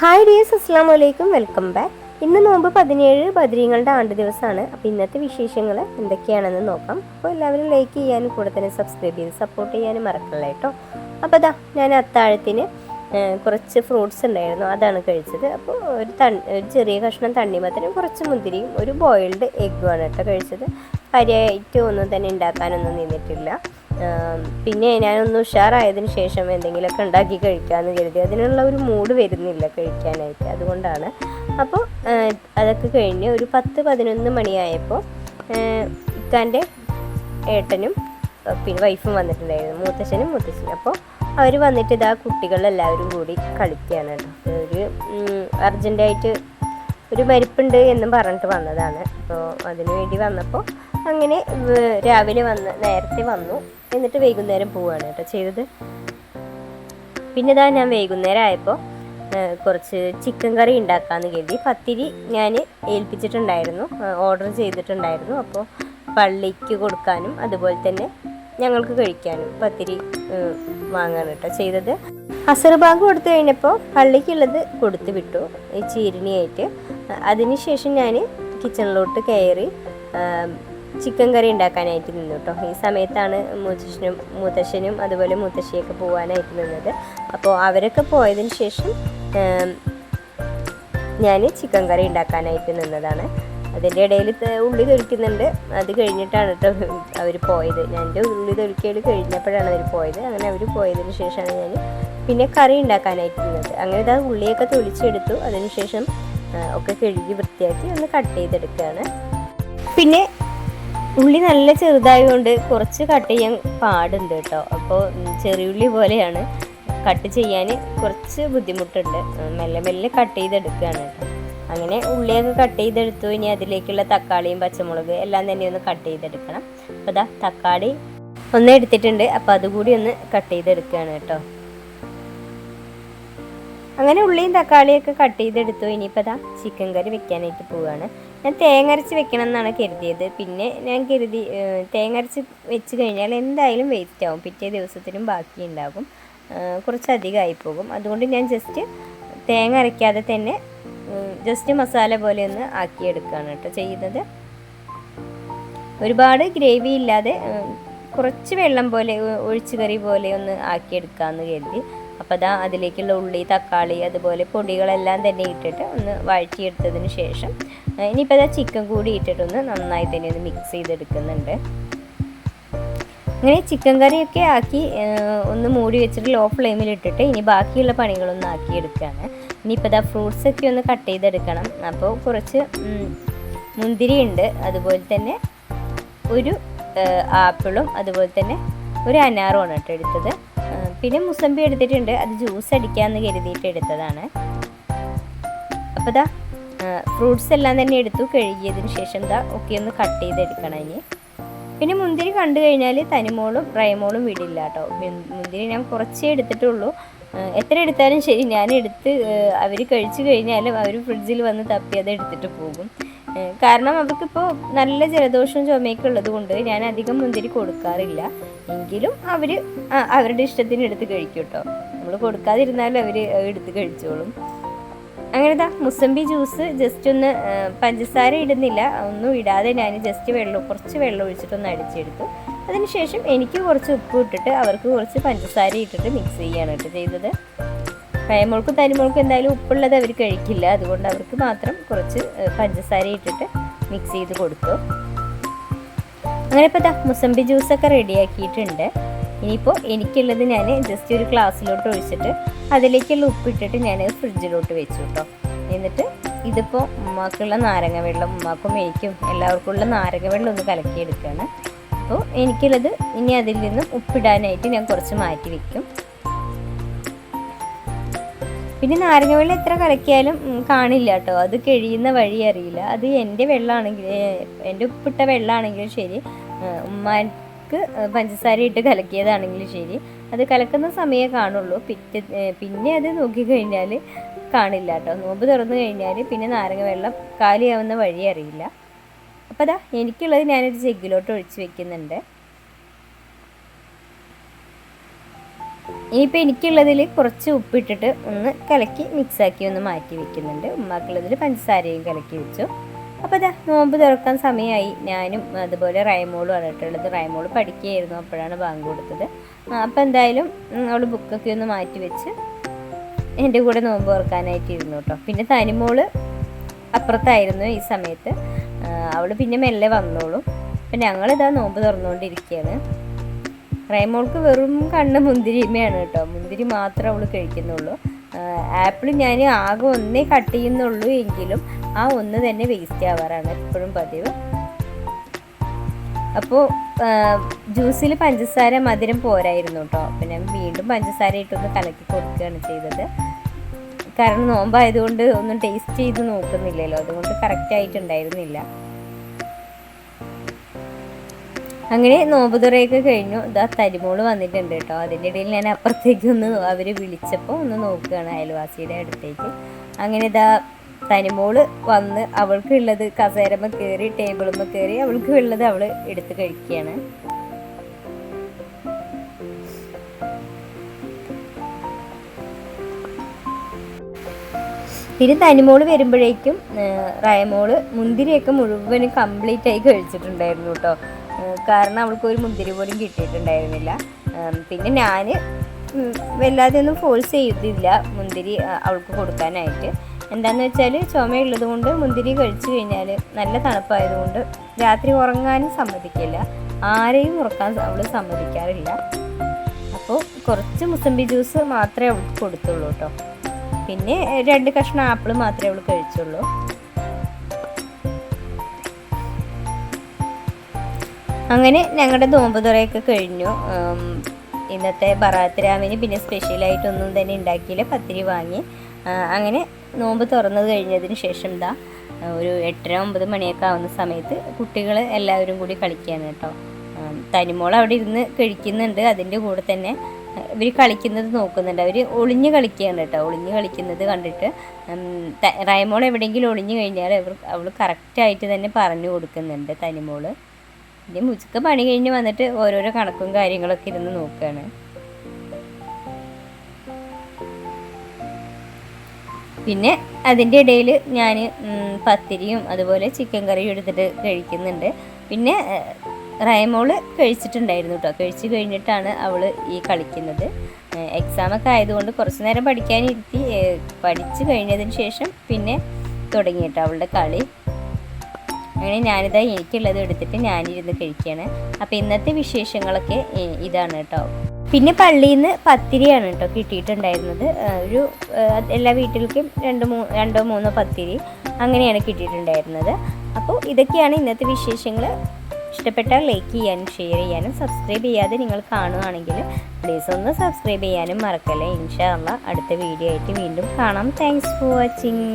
Hi dears അസ്സാം വലൈക്കും welcome back ഇന്ന് നോമ്പ് പതിനേഴ് ബദ്രീങ്ങളുടെ ആണ്ട് ദിവസമാണ്. അപ്പോൾ ഇന്നത്തെ വിശേഷങ്ങൾ എന്തൊക്കെയാണെന്ന് നോക്കാം. അപ്പോൾ എല്ലാവരും ലൈക്ക് ചെയ്യാനും കൂടെ തന്നെ സബ്സ്ക്രൈബ് ചെയ്ത് സപ്പോർട്ട് ചെയ്യാനും മറക്കല്ല കേട്ടോ? അപ്പോൾ അതാ ഞാൻ അത്താഴത്തിന് കുറച്ച് ഫ്രൂട്ട്സ് ഉണ്ടായിരുന്നു. അതാണ് കഴിച്ചത്. അപ്പോൾ ഒരു തൺ ഒരു ചെറിയ കഷ്ണം തണ്ണിമത്തനും കുറച്ച് മുന്തിരിയും ഒരു ബോയിൽഡ് എഗ്ഗുമാണ് കേട്ടോ കഴിച്ചത്. കാര്യമായിട്ട് ഒന്നും തന്നെ ഉണ്ടാക്കാനൊന്നും നിന്നിട്ടില്ല. പിന്നെ ഞാനൊന്ന് ഉഷാറായതിന് ശേഷം എന്തെങ്കിലുമൊക്കെ ഉണ്ടാക്കി കഴിക്കാമെന്ന് കരുതി. അതിനുള്ള ഒരു മൂഡ് വരുന്നില്ല കഴിക്കാനായിട്ട്. അതുകൊണ്ടാണ്. അപ്പോൾ അതൊക്കെ കഴിഞ്ഞ് ഒരു പത്ത് പതിനൊന്ന് മണിയായപ്പോൾ ഇക്കാന്റെ ഏട്ടനും പിന്നെ വൈഫും വന്നിട്ടുണ്ടായിരുന്നു. മൂത്തച്ഛനും മൂത്തച്ഛനും. അപ്പോൾ അവർ വന്നിട്ട് ഇതാ കുട്ടികളെല്ലാവരും കൂടി കളിക്കുകയാണ് ഒരു അർജന്റായിട്ട് ഒരു മരിപ്പുണ്ട് എന്നും പറഞ്ഞിട്ട് വന്നതാണ്. അപ്പോൾ അതിനു വേണ്ടി വന്നപ്പോൾ അങ്ങനെ രാവിലെ വന്ന് നേരത്തെ വന്നു. എന്നിട്ട് വൈകുന്നേരം പോവുകയാണ് കേട്ടോ ചെയ്തത്. പിന്നെ ഇതാ ഞാൻ വൈകുന്നേരം ആയപ്പോൾ കുറച്ച് ചിക്കൻ കറി ഉണ്ടാക്കാമെന്ന് കരുതി. പത്തിരി ഞാൻ ഏൽപ്പിച്ചിട്ടുണ്ടായിരുന്നു ഓർഡർ ചെയ്തിട്ടുണ്ടായിരുന്നു. അപ്പോൾ പള്ളിക്ക് കൊടുക്കാനും അതുപോലെ തന്നെ ഞങ്ങൾക്ക് കഴിക്കാനും പത്തിരി വാങ്ങാൻ കേട്ടോ ചെയ്തത്. അസർബാഗ് കൊടുത്തു കഴിഞ്ഞപ്പോൾ പള്ളിക്കുള്ളത് കൊടുത്തു വിട്ടു ഈ ചീരണിയായിട്ട്. അതിനുശേഷം ഞാൻ കിച്ചണിലോട്ട് കയറി ചിക്കൻ കറി ഉണ്ടാക്കാനായിട്ട് നിന്നു കേട്ടോ. ഈ സമയത്താണ് മുത്തശ്ശനും മുത്തശ്ശനും അതുപോലെ മുത്തശ്ശിയൊക്കെ പോകാനായിട്ട് നിന്നത്. അപ്പോൾ അവരൊക്കെ പോയതിന് ശേഷം ഞാൻ ചിക്കൻ കറി ഉണ്ടാക്കാനായിട്ട് നിന്നതാണ്. അതിന്റെ ഇടയിൽ ഉള്ളി തൊലിക്കുന്നുണ്ട്. അത് കഴിഞ്ഞിട്ടാണ് കേട്ടോ അവർ പോയത്. ഞാൻ എന്റെ ഉള്ളി തൊലിക്കൽ കഴിഞ്ഞപ്പോഴാണ് അവർ പോയത്. അങ്ങനെ അവർ പോയതിന് ശേഷമാണ് ഞാൻ പിന്നെ കറി ഉണ്ടാക്കാനായിട്ട് നിന്നത്. അങ്ങനെ ഇതാ ഉള്ളിയൊക്കെ തൊലിച്ചെടുത്തു. അതിനുശേഷം ഒക്കെ കഴുകി വൃത്തിയാക്കി ഒന്ന് കട്ട് ചെയ്തെടുക്കുകയാണ്. പിന്നെ ഉള്ളി നല്ല ചെറുതായതുകൊണ്ട് കുറച്ച് കട്ട് ചെയ്യാൻ പാടുണ്ട് കേട്ടോ. അപ്പോൾ ചെറിയുള്ളി പോലെയാണ് കട്ട് ചെയ്യാൻ കുറച്ച് ബുദ്ധിമുട്ടുണ്ട്. മെല്ലെ മെല്ലെ കട്ട് ചെയ്തെടുക്കുകയാണ് കേട്ടോ. അങ്ങനെ ഉള്ളിയൊക്കെ കട്ട് ചെയ്തെടുത്തു. ഇനി അതിലേക്കുള്ള തക്കാളിയും പച്ചമുളക് എല്ലാം തന്നെ ഒന്ന് കട്ട് ചെയ്തെടുക്കണം. അപ്പോൾ ദാ തക്കാളി ഒന്ന് എടുത്തിട്ടുണ്ട്. അപ്പോൾ അതുകൂടി ഒന്ന് കട്ട് ചെയ്തെടുക്കുകയാണ് കേട്ടോ. അങ്ങനെ ഉള്ളിയും തക്കാളിയൊക്കെ കട്ട് ചെയ്തെടുത്തു. ഇനിയിപ്പോൾ ദാ ചിക്കൻ കറി വെക്കാനായിട്ട് പോവുകയാണ്. ഞാൻ തേങ്ങ അരച്ച് വെക്കണം എന്നാണ് കരുതിയത്. പിന്നെ ഞാൻ കരുതി തേങ്ങരച്ച് വെച്ച് കഴിഞ്ഞാൽ എന്തായാലും വേസ്റ്റ് ആവും. പിറ്റേ ദിവസത്തിനും ബാക്കി ഉണ്ടാകും. കുറച്ചധികമായി പോകും. അതുകൊണ്ട് ഞാൻ ജസ്റ്റ് തേങ്ങ അരയ്ക്കാതെ തന്നെ ജസ്റ്റ് മസാല പോലെ ഒന്ന് ആക്കിയെടുക്കുകയാണ് കേട്ടോ ചെയ്യുന്നത്. ഒരുപാട് ഗ്രേവി ഇല്ലാതെ കുറച്ച് വെള്ളം പോലെ ഒഴിച്ചു കറി പോലെ ഒന്ന് ആക്കിയെടുക്കാമെന്ന് കരുതി. അപ്പോൾ അതാ അതിലേക്കുള്ള ഉള്ളി തക്കാളി അതുപോലെ പൊടികളെല്ലാം തന്നെ ഇട്ടിട്ട് ഒന്ന് വഴറ്റിയെടുത്തതിന് ശേഷം ഇനിയിപ്പോൾ അതാ ചിക്കൻ കൂടി ഇട്ടിട്ടൊന്ന് നന്നായി തന്നെ ഒന്ന് മിക്സ് ചെയ്തെടുക്കുന്നുണ്ട്. അങ്ങനെ ചിക്കൻ കറിയൊക്കെ ആക്കി ഒന്ന് മൂടി വെച്ചിട്ട് ലോ ഫ്ലെയിമിൽ ഇട്ടിട്ട് ഇനി ബാക്കിയുള്ള പണികളൊന്നും ആക്കിയെടുക്കുകയാണ് ഇനിയിപ്പോൾ ഇതാ ഫ്രൂട്ട്സ് ഒക്കെ ഒന്ന് കട്ട് ചെയ്തെടുക്കണം. അപ്പോൾ കുറച്ച് മുന്തിരി ഉണ്ട്. അതുപോലെ തന്നെ ഒരു ആപ്പിളും അതുപോലെ തന്നെ ഒരു അനാറുമാണ് കേട്ടോ എടുത്തത്. പിന്നെ മുസമ്പി എടുത്തിട്ടുണ്ട്. അത് ജ്യൂസ് അടിക്കാമെന്ന് കരുതിയിട്ട് എടുത്തതാണ്. അപ്പോൾ ദാ ഫ്രൂട്ട്സ് എല്ലാം തന്നെ എടുത്തു കഴുകിയതിന് ശേഷം ദാ ഒക്കെ ഒന്ന് കട്ട് ചെയ്തെടുക്കണം ഇനി. പിന്നെ മുന്തിരി കണ്ടു കഴിഞ്ഞാൽ തനിമോളും റൈമോളും വിടില്ല കേട്ടോ. മുന്തിരി ഞാൻ കുറച്ചേ എടുത്തിട്ടുള്ളൂ. എത്ര എടുത്താലും ശരി ഞാൻ എടുത്ത് അവർ കഴിച്ചു കഴിഞ്ഞാൽ അവർ ഫ്രിഡ്ജിൽ വന്ന് തപ്പി അത് എടുത്തിട്ട് പോകും. കാരണം അവർക്കിപ്പോൾ നല്ല ജലദോഷവും ചുമയൊക്കെ ഉള്ളത് കൊണ്ട് ഞാൻ അധികം മുന്തിരി കൊടുക്കാറില്ല. എങ്കിലും അവർ അവരുടെ ഇഷ്ടത്തിന് എടുത്ത് കഴിക്കും കേട്ടോ. നമ്മൾ കൊടുക്കാതിരുന്നാലും അവർ എടുത്ത് കഴിച്ചോളും. അങ്ങനെ ഇതാ മുസമ്പി ജ്യൂസ് ജസ്റ്റ് ഒന്ന് പഞ്ചസാര ഇടുന്നില്ല. ഒന്നും ഇടാതെ ഞാൻ ജസ്റ്റ് വെള്ളം കുറച്ച് വെള്ളം ഒഴിച്ചിട്ടൊന്ന് അടിച്ചെടുത്തു. അതിനുശേഷം എനിക്ക് കുറച്ച് ഉപ്പ് ഇട്ടിട്ട് അവർക്ക് കുറച്ച് പഞ്ചസാര ഇട്ടിട്ട് മിക്സ് ചെയ്യാണ് കേട്ടോ ചെയ്തത്. കയമോൾക്കും തനിമോൾക്കും എന്തായാലും ഉപ്പുള്ളത് അവർ കഴിക്കില്ല. അതുകൊണ്ട് അവർക്ക് മാത്രം കുറച്ച് പഞ്ചസാര ഇട്ടിട്ട് മിക്സ് ചെയ്ത് കൊടുത്തു. അങ്ങനെ ഇപ്പോൾ ദാ മുസമ്പി ജ്യൂസൊക്കെ റെഡിയാക്കിയിട്ടുണ്ട് ഇനിയിപ്പോൾ എനിക്കുള്ളത് ഞാൻ ജസ്റ്റ് ഒരു ഗ്ലാസ്സിലോട്ട് ഒഴിച്ചിട്ട് അതിലേക്കുള്ള ഉപ്പിട്ടിട്ട് ഞാൻ ഫ്രിഡ്ജിലോട്ട് വെച്ചു കേട്ടോ എന്നിട്ട് ഇതിപ്പോൾ ഉമ്മാക്കുള്ള നാരങ്ങ വെള്ളം ഉമ്മാക്കും എനിക്കും എല്ലാവർക്കും ഉള്ള നാരങ്ങ വെള്ളം ഒന്ന് കലക്കിയെടുക്കുകയാണ് അപ്പോൾ എനിക്കുള്ളത് ഇനി അതിൽ നിന്നും ഉപ്പിടാനായിട്ട് ഞാൻ കുറച്ച് മാറ്റി വെക്കും. പിന്നെ നാരങ്ങ വെള്ളം എത്ര കലക്കിയാലും കാണില്ല കേട്ടോ അത് കഴിയുന്ന വഴി അറിയില്ല. അത് എന്റെ വെള്ളമാണെങ്കിൽ എന്റെ ഉപ്പിട്ട വെള്ളമാണെങ്കിലും ശരി. ഏഹ്, ഉമ്മാക്ക് പഞ്ചസാര ഇട്ട് കലക്കിയതാണെങ്കിലും ശരി അത് കലക്കുന്ന സമയമേ കാണുള്ളൂ. പിറ്റേ പിന്നെ അത് നോക്കിക്കഴിഞ്ഞാൽ കാണില്ല കേട്ടോ. നോമ്പ് തുറന്നു കഴിഞ്ഞാൽ പിന്നെ നാരങ്ങ വെള്ളം കാലിയാവുന്ന വഴി അറിയില്ല. അപ്പോൾ അതാ എനിക്കുള്ളത് ഞാനൊരു ജഗ്ഗിലോട്ട് ഒഴിച്ച് വെക്കുന്നുണ്ട്. ഇനിയിപ്പോൾ എനിക്കുള്ളതിൽ കുറച്ച് ഉപ്പിട്ടിട്ട് ഒന്ന് കലക്കി മിക്സാക്കി ഒന്ന് മാറ്റി വെക്കുന്നുണ്ട്. ഉമ്മാക്കുള്ളതിൽ പഞ്ചസാരയും കലക്കി വെച്ചു. അപ്പോൾ അതാ നോമ്പ് തുറക്കാൻ സമയമായി. ഞാനും അതുപോലെ റൈമോളും പറഞ്ഞിട്ടുള്ളത് റൈമോൾ പഠിക്കുകയായിരുന്നു. അപ്പോഴാണ് ബാങ്ക് കൊടുത്തത്. അപ്പോൾ എന്തായാലും അവൾ ബുക്കൊക്കെ ഒന്ന് മാറ്റി വെച്ച് എന്റെ കൂടെ നോമ്പ് തുറക്കാനായിട്ട് ഇരുന്നു കേട്ടോ. പിന്നെ തനിമോൾ അപ്പുറത്തായിരുന്നു ഈ സമയത്ത്. അവൾ പിന്നെ മെല്ലെ വന്നോളും. അപ്പം ഞങ്ങളിതാ നോമ്പ് തുറന്നുകൊണ്ടിരിക്കുകയാണ്. റൈമോൾക്ക് വെറും കണ്ണ് മുന്തിരിമയാണ് കേട്ടോ. മുന്തിരി മാത്രമേ അവൾ കഴിക്കുന്നുള്ളൂ. ആപ്പിൾ ഞാൻ ആകെ ഒന്നേ കട്ട് ചെയ്യുന്നുള്ളൂ എങ്കിലും ആ ഒന്ന് തന്നെ വേസ്റ്റ് ആവാറാണ് എപ്പോഴും പതിവ്. അപ്പോൾ ജ്യൂസിൽ പഞ്ചസാര മധുരം പോരായിരുന്നു കേട്ടോ ഞാൻ വീണ്ടും പഞ്ചസാര ഇട്ടൊന്ന് കലക്കി കൊടുക്കുകയാണ് ചെയ്തത്. കാരണം നോമ്പായതുകൊണ്ട് ഒന്നും ടേസ്റ്റ് ചെയ്ത് നോക്കുന്നില്ലല്ലോ. അതുകൊണ്ട് കറക്റ്റ് ആയിട്ടുണ്ടായിരുന്നില്ല. അങ്ങനെ നോമ്പ് തുറയൊക്കെ കഴിഞ്ഞു. ഇതാ തരിമോൾ വന്നിട്ടുണ്ട് കേട്ടോ. അതിന്റെ ഇടയിൽ ഞാൻ അപ്പുറത്തേക്ക് ഒന്ന് അവർ വിളിച്ചപ്പോൾ ഒന്ന് നോക്കുകയാണ് അയൽവാസിയുടെ അടുത്തേക്ക്. അങ്ങനെ ഇതാ തനിമോൾ വന്ന് അവൾക്കുള്ളത് കസേരമ്മ കയറി ടേബിളുമ്മ കയറി അവൾക്ക് ഉള്ളത് അവൾ എടുത്ത് കഴിക്കുകയാണ്. പിന്നെ തനിമോൾ വരുമ്പോഴേക്കും റയമോൾ മുന്തിരിയൊക്കെ മുഴുവനും കംപ്ലീറ്റ് ആയി കഴിച്ചിട്ടുണ്ടായിരുന്നു കേട്ടോ. കാരണം അവൾക്ക് ഒരു മുന്തിരി പോലും കിട്ടിയിട്ടുണ്ടായിരുന്നില്ല. പിന്നെ ഞാൻ വല്ലാതെ ഒന്നും ഫോഴ്സ് ചെയ്തില്ല മുന്തിരി അവൾക്ക് കൊടുക്കാനായിട്ട്. എന്താണെന്ന് വെച്ചാൽ ചുമയുള്ളത് കൊണ്ട് മുന്തിരി കഴിച്ചു കഴിഞ്ഞാൽ നല്ല തണുപ്പായതുകൊണ്ട് രാത്രി ഉറങ്ങാനും സമ്മതിക്കില്ല. ആരെയും ഉറക്കാൻ അവൾ സമ്മതിക്കാറില്ല. അപ്പോൾ കുറച്ച് മുസമ്പി ജ്യൂസ് മാത്രമേ അവൾക്ക് കൊടുത്തുള്ളൂ കേട്ടോ. പിന്നെ രണ്ട് കഷ്ണം ആപ്പിൾ മാത്രമേ അവൾ കഴിച്ചുള്ളൂ. അങ്ങനെ ഞങ്ങളുടെ നോമ്പ് തുറയൊക്കെ കഴിഞ്ഞു. ഇന്നത്തെ ബറാത്ത് രാമിന് പിന്നെ സ്പെഷ്യലായിട്ടൊന്നും തന്നെ ഉണ്ടാക്കിയില്ല. പത്തിരി വാങ്ങി. അങ്ങനെ നോമ്പ് തുറന്നത് കഴിഞ്ഞതിന് ശേഷം ദാ ഒരു എട്ടര ഒമ്പത് മണിയൊക്കെ ആവുന്ന സമയത്ത് കുട്ടികൾ എല്ലാവരും കൂടി കളിക്കുകയാണ് കേട്ടോ. തനിമോൾ അവിടെ ഇരുന്ന് കഴിക്കുന്നുണ്ട്. അതിന്റെ കൂടെ തന്നെ ഇവർ കളിക്കുന്നത് നോക്കുന്നുണ്ട്. അവർ ഒളിഞ്ഞ് കളിക്കുകയാണ് കേട്ടോ. ഒളിഞ്ഞ് കളിക്കുന്നത് കണ്ടിട്ട് റൈമോൾ എവിടെയെങ്കിലും ഒളിഞ്ഞു കഴിഞ്ഞാൽ അവൾ കറക്റ്റായിട്ട് തന്നെ പറഞ്ഞു കൊടുക്കുന്നുണ്ട് തനിമോൾ. പിന്നെ മുച്ചക്ക് പണി കഴിഞ്ഞ് വന്നിട്ട് ഓരോരോ കണക്കും കാര്യങ്ങളൊക്കെ ഇരുന്ന് നോക്കുകയാണ് പിന്നെ അതിന്റെ ഇടയിൽ ഞാൻ പത്തിരിയും അതുപോലെ ചിക്കൻ കറിയും എടുത്തിട്ട് കഴിക്കുന്നുണ്ട്. പിന്നെ റയമോൾ കഴിച്ചിട്ടുണ്ടായിരുന്നു കേട്ടോ കഴിച്ച് കഴിഞ്ഞിട്ടാണ് അവൾ ഈ കളിക്കുന്നത്. എക്സാമൊക്കെ ആയതുകൊണ്ട് കുറച്ച് നേരം പഠിക്കാനിരുത്തി. പഠിച്ചു കഴിഞ്ഞതിന് ശേഷം പിന്നെ തുടങ്ങിയിട്ടോ അവളുടെ കളി. അങ്ങനെ ഞാനിതാ എനിക്കുള്ളത് എടുത്തിട്ട് ഞാനിരുന്ന് കഴിക്കുകയാണ് അപ്പോൾ ഇന്നത്തെ വിശേഷങ്ങളൊക്കെ ഇതാണ് കേട്ടോ. പിന്നെ പള്ളിയിൽ നിന്ന് പത്തിരിയാണ് കേട്ടോ കിട്ടിയിട്ടുണ്ടായിരുന്നത്. ഒരു എല്ലാ വീട്ടിലേക്കും രണ്ട് മൂ രണ്ടോ മൂന്നോ പത്തിരി അങ്ങനെയാണ് കിട്ടിയിട്ടുണ്ടായിരുന്നത്. അപ്പോൾ ഇതൊക്കെയാണ് ഇന്നത്തെ വിശേഷങ്ങൾ ഇഷ്ടപ്പെട്ടാൽ ലൈക്ക് ചെയ്യാനും ഷെയർ ചെയ്യാനും സബ്സ്ക്രൈബ് ചെയ്യാതെ നിങ്ങൾ കാണുകയാണെങ്കിൽ പ്ലീസ് ഒന്ന് സബ്സ്ക്രൈബ് ചെയ്യാനും മറക്കല്ലേ. ഇൻഷാ അടുത്ത വീഡിയോ ആയിട്ട് വീണ്ടും കാണാം. Thanks for watching